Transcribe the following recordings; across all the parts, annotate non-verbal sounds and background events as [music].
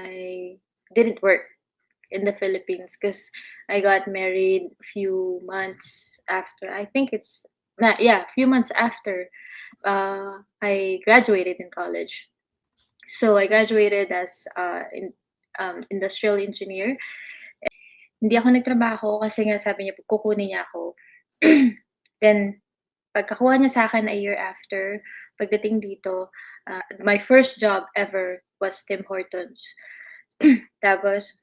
I didn't work in the Philippines because I got married a few months after. I think it's not yeah, a few months after uh, I graduated in college. So I graduated as uh, in, um, industrial engineer. Hindi ako nagtrabaho kasi nga sabi niya kukunin niya ako. [clears throat] Then pagkakuha niya sa akin a year after, pagdating dito, uh, my first job ever was Tim Hortons. [clears throat] Tapos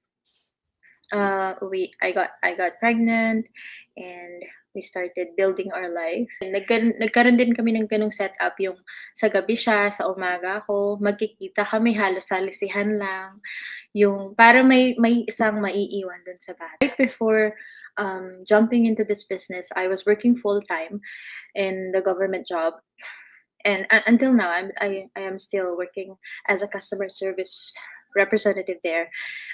uh, we I got I got pregnant and we started building our life. Nagkaroon, nagkaroon din kami ng ganung setup yung sa gabi siya, sa umaga ako, magkikita kami halos salisihan lang. Yung para may may isang maiiwan dun sa bahay. Right before um, jumping into this business, I was working full time in the government job. And uh, until now, I'm, I, I am still working as a customer service representative there.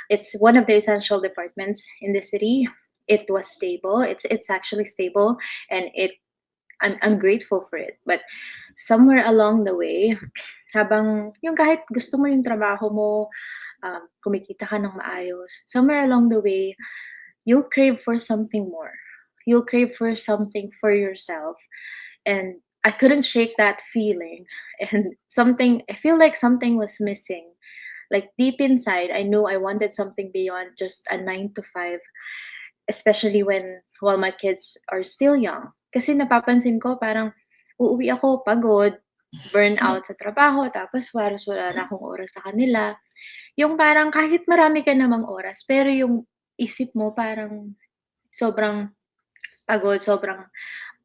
It's one of the essential departments in the city. It was stable. It's it's actually stable, and it I'm I'm grateful for it. But somewhere along the way, habang yung kahit gusto mo yung trabaho mo, um, kumikita ka ng maayos, somewhere along the way, you'll crave for something more. You'll crave for something for yourself, and I couldn't shake that feeling. And something I feel like something was missing. Like deep inside, I knew I wanted something beyond just a nine to five especially when while my kids are still young. Kasi napapansin ko parang uuwi ako pagod, burn out sa trabaho, tapos halos wala na akong oras sa kanila. Yung parang kahit marami ka namang oras, pero yung isip mo parang sobrang pagod, sobrang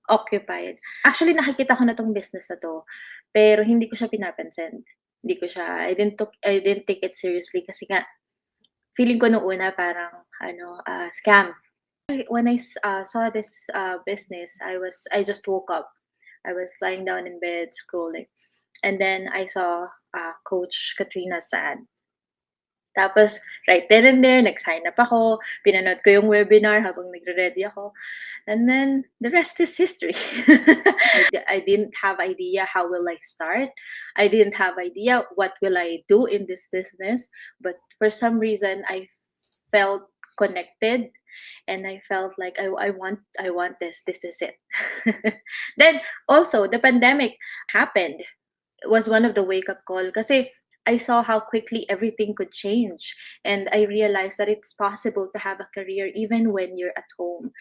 occupied. Actually, nakikita ko na 'tong business na 'to, pero hindi ko siya pinapansin. Hindi ko siya I didn't took I didn't take it seriously kasi nga feeling ko nung una parang ano, ah, scam. When I uh, saw this, uh, business, I was I just woke up. I was lying down in bed scrolling, and then I saw, uh, Coach Katrina's ad. Tapos right then and there, nag-sign up ako, pinanood ko yung webinar habang nagre-ready ako, and then the rest is history. [laughs] I didn't have idea how will I start. I didn't have idea what will I do in this business, but for some reason, I felt connected and I felt like I, I want I want this. This is it. [laughs] then also the pandemic happened. It was one of the wake up call kasi I saw how quickly everything could change and I realized that it's possible to have a career even when you're at home.